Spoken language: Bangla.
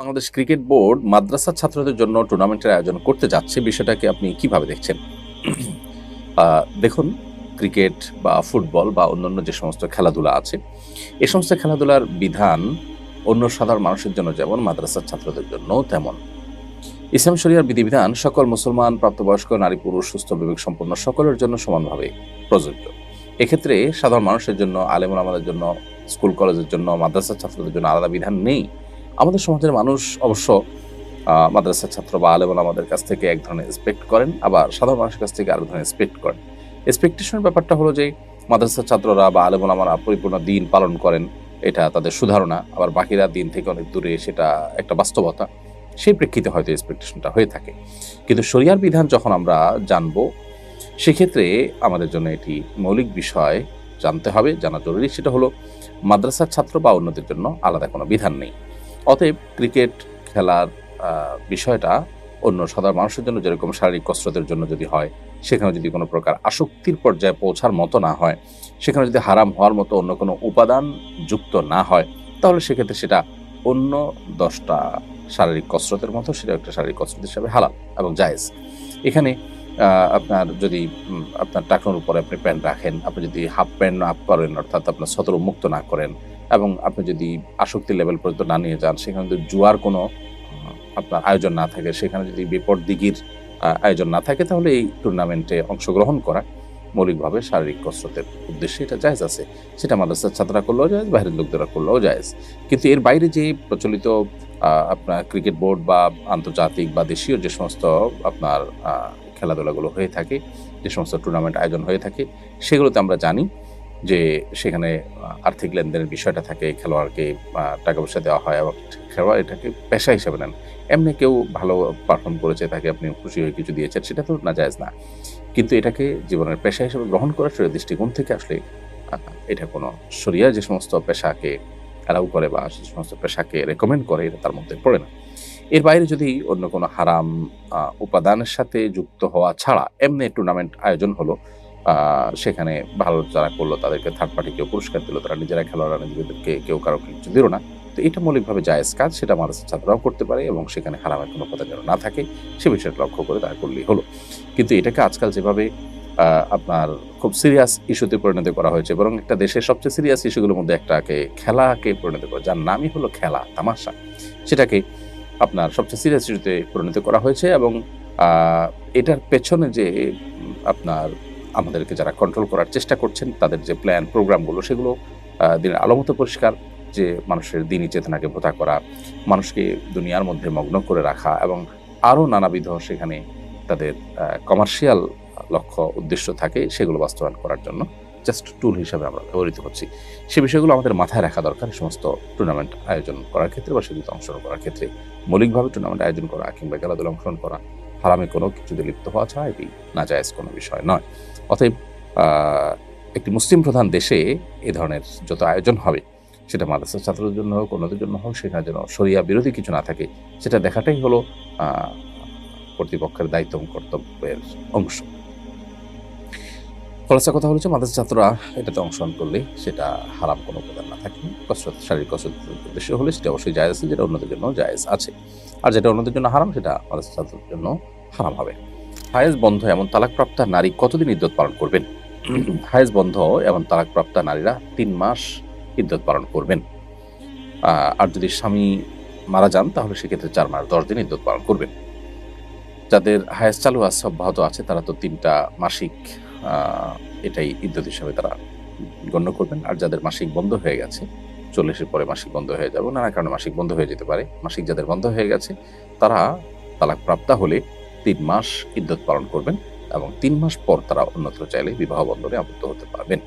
বাংলাদেশ ক্রিকেট বোর্ড মাদ্রাসা ছাত্রদের জন্য টুর্নামেন্টের আয়োজন করতে যাচ্ছে, বিষয়টাকে আপনি কীভাবে দেখছেন? দেখুন, ক্রিকেট বা ফুটবল বা অন্যান্য যে সমস্ত খেলাধুলা আছে, এ সমস্ত খেলাধুলার বিধান অন্য সাধারণ মানুষের জন্য যেমন মাদ্রাসার ছাত্রদের জন্য তেমন। ইসলাম শরিয়ার বিধিবিধান, সকল মুসলমান, প্রাপ্তবয়স্ক, নারী, পুরুষ, সুস্থ, বিবেক সম্পন্ন সকলের জন্য সমানভাবে প্রযোজ্য। এক্ষেত্রে সাধারণ মানুষের জন্য, আলেমুল আমাদের জন্য, স্কুল, কলেজের জন্য, মাদ্রাসার ছাত্রদের জন্য আলাদা বিধান নেই। আমাদের সমাজের মানুষ অবশ্য মাদ্রাসার ছাত্র বা আলেমুল আমাদের কাছ থেকে এক ধরনের এক্সপেক্ট করেন, আবার সাধারণ মানুষের কাছ থেকে আরেক ধরনের এক্সপেক্ট করেন। এক্সপেকটেশনের ব্যাপারটা হলো যে, মাদ্রাসার ছাত্ররা বা আলেমুল আমরা পরিপূর্ণ দিন পালন করেন, এটা তাদের সুধারণা, আবার বাকিরা দিন থেকে অনেক দূরে সেটা একটা বাস্তবতা। সেই প্রেক্ষিতে হয়তো এক্সপেকটেশনটা হয়ে থাকে। কিন্তু শরিয়ার বিধান যখন আমরা জানব, সেক্ষেত্রে আমাদের জন্য এটি মৌলিক বিষয়, জানতে হবে, জানা জরুরি। সেটা হলো, মাদ্রাসার ছাত্র বা অন্যদের জন্য আলাদা কোনো বিধান নেই। অতএব ক্রিকেট খেলার বিষয়টা অন্য সাধারণ মানুষের জন্য যেরকম শারীরিক কসরতের জন্য যদি হয়, সেখানে যদি কোনো প্রকার আসক্তির পর্যায়ে পৌঁছার মতো না হয়, সেখানে যদি হারাম হওয়ার মতো অন্য কোনো উপাদান যুক্ত না হয়, তাহলে সেক্ষেত্রে সেটা অন্য দশটা শারীরিক কসরতের মতো সেটা একটা শারীরিক কসরত হিসাবে হালাল এবং জায়েজ। এখানে আপনার যদি আপনার টাকনোর উপরে আপনি প্যান্ট রাখেন, আপনি যদি হাফ প্যান্ট আপ করেন অর্থাৎ আপনার সতর মুক্ত না করেন এবং আপনি যদি আসক্তি লেভেল পর্যন্ত না নিয়ে যান সেখানে যদি জুয়ার কোনো আপনার আয়োজন না থাকে সেখানে যদি বিপদ আহ, আয়োজন না থাকে তাহলে এই টুর্নামেন্টে অংশগ্রহণ করা মৌলিকভাবে শারীরিক কসরতের উদ্দেশ্যে এটা জায়জ আছে। সেটা মাদ্রাসার ছাত্ররা করলেও জায়েজ বাইরের লোকদেরা করলেও জায়েজ। কিন্তু এর বাইরে যে প্রচলিত আপনার ক্রিকেট বোর্ড বা আন্তর্জাতিক বা দেশীয় যে সমস্ত আপনার খেলাধুলাগুলো হয়ে থাকে যে সমস্ত টুর্নামেন্ট আয়োজন হয়ে থাকে সেগুলোতে আমরা জানি যে সেখানে আর্থিক লেনদেনের বিষয়টা থাকে, খেলোয়াড়কে টাকা পয়সা দেওয়া হয়, এবং খেলোয়াড় এটাকে পেশা হিসেবে নেন। এমনি কেউ ভালো পারফর্ম করেছে, তাকে আপনি খুশি হয়ে কিছু দিয়েছেন, সেটা তো না জায়েজ না। কিন্তু এটাকে জীবনের পেশা হিসেবে গ্রহণ করার শরীর দৃষ্টিকোণ থেকে আসলে এটা কোনো শরিয়া যে সমস্ত পেশাকে অ্যালাউ করে, বা সে সমস্ত পেশাকে রেকমেন্ড করে, এটা তার মধ্যে পড়ে না। এর বাইরে যদি অন্য কোনো হারাম উপাদানের সাথে যুক্ত হওয়া ছাড়া, এমনি টুর্নামেন্ট আয়োজন হলো সেখানে ভালো যারা করল তাদেরকে থার্ড পার্টি কেউ পুরস্কার দিল, তারা নিজেরা খেলোয়াড়রা নিজেদেরকে কেউ কারও কিছু দিল না। তো এটা মৌলিকভাবে জায়েজ কাজ সেটা মাদ্রাসার ছাত্ররাও করতে পারে এবং সেখানে হারামের কোনো কথা যেন না থাকে, সে বিষয়টা লক্ষ্য করে তারা করলেই হলো। কিন্তু এটাকে আজকাল যেভাবে আপনার খুব সিরিয়াস ইস্যুতে পরিণত করা হয়েছে, বরং একটা দেশের সবচেয়ে সিরিয়াস ইস্যুগুলোর মধ্যে একটাকে, খেলাকে পরিণত করা, যার নামই হলো খেলা, তামাশা। সেটাকে আপনার সবচেয়ে সিরিয়াস ইস্যুতে পরিণত করা হয়েছে এবং এটার পেছনে যে আপনার আমাদেরকে যারা কন্ট্রোল করার চেষ্টা করছেন, তাদের যে প্ল্যান প্রোগ্রামগুলো সেগুলো দিনের আলোমতো পরিষ্কার, যে মানুষের দিনই চেতনাকে ভোতা করা, মানুষকে দুনিয়ার মধ্যে মগ্ন করে রাখা এবং আরও নানাবিধ সেখানে তাদের কমার্শিয়াল লক্ষ্য, উদ্দেশ্য থাকে, সেগুলো বাস্তবায়ন করার জন্য জাস্ট টুল হিসাবে আমরা ব্যবহৃত হচ্ছি সে বিষয়গুলো আমাদের মাথায় রাখা দরকার, সমস্ত টুর্নামেন্ট আয়োজন করার ক্ষেত্রে বা সেগুলোতে অংশগ্রহণ করার ক্ষেত্রে। মৌলিকভাবে টুর্নামেন্ট আয়োজন করা কিংবা খেলাধুলা অংশগ্রহণ করা হারামে কোনো কিছুতে লিপ্ত হওয়া ছাড়া এটি নাজায়েজ কোনো বিষয় নয়। অতএব একটি মুসলিম প্রধান দেশে এ ধরনের যত আয়োজন হবে, সেটা মাদ্রাসার ছাত্রদের জন্য হোক, অন্যদের জন্য হোক, সেখানে যেন শরিয়া বিরোধী কিছু না থাকে, সেটা দেখাটাই হলো কর্তৃপক্ষের দায়িত্ব কর্তব্যের অংশ। খোলাসা কথা হচ্ছে মাদ্রাসা ছাত্ররা এটাতে অংশগ্রহণ করলে সেটা হারাম কোনো উপাদান না থাকে। কসরত, শারীরিক কসরত উদ্দেশ্য হলে সেটা অবশ্যই জায়েজ আছে, যেটা অন্যদের জন্য জায়েজ আছে। আর যেটা অন্যদের জন্য হারাম, সেটা মাদ্রাসা ছাত্রদের জন্য হারাম হবে। হায়েজ বন্ধ এমন তালাকপ্রাপ্তা নারী কতদিন ইদ্যত পালন করবেন? হায়েজ বন্ধ এমন তালাকপ্রাপ্তা নারীরা তিন মাস ইদ্যত পালন করবেন। আর যদি স্বামী মারা যান, তাহলে সেক্ষেত্রে চার মাস, দশ দিন ইদ্যত পালন করবেন। যাদের হায়েজ চালু আছে, অব্যাহত আছে, তারা তো তিনটা মাসিক এটাই ইদ্যত হিসাবে তারা গণ্য করবেন। আর যাদের মাসিক বন্ধ হয়ে গেছে, চল্লিশের পরে মাসিক বন্ধ হয়ে যাবে। নানা কারণে মাসিক বন্ধ হয়ে যেতে পারে। মাসিক যাদের বন্ধ হয়ে গেছে, তারা তালাক প্রাপ্তা হলে তিন মাস ইদ্যত পালন করবেন এবং তিন মাস পর তারা অন্যত্র চাইলে বিবাহ বন্ধনে আবদ্ধ হতে পারবেন।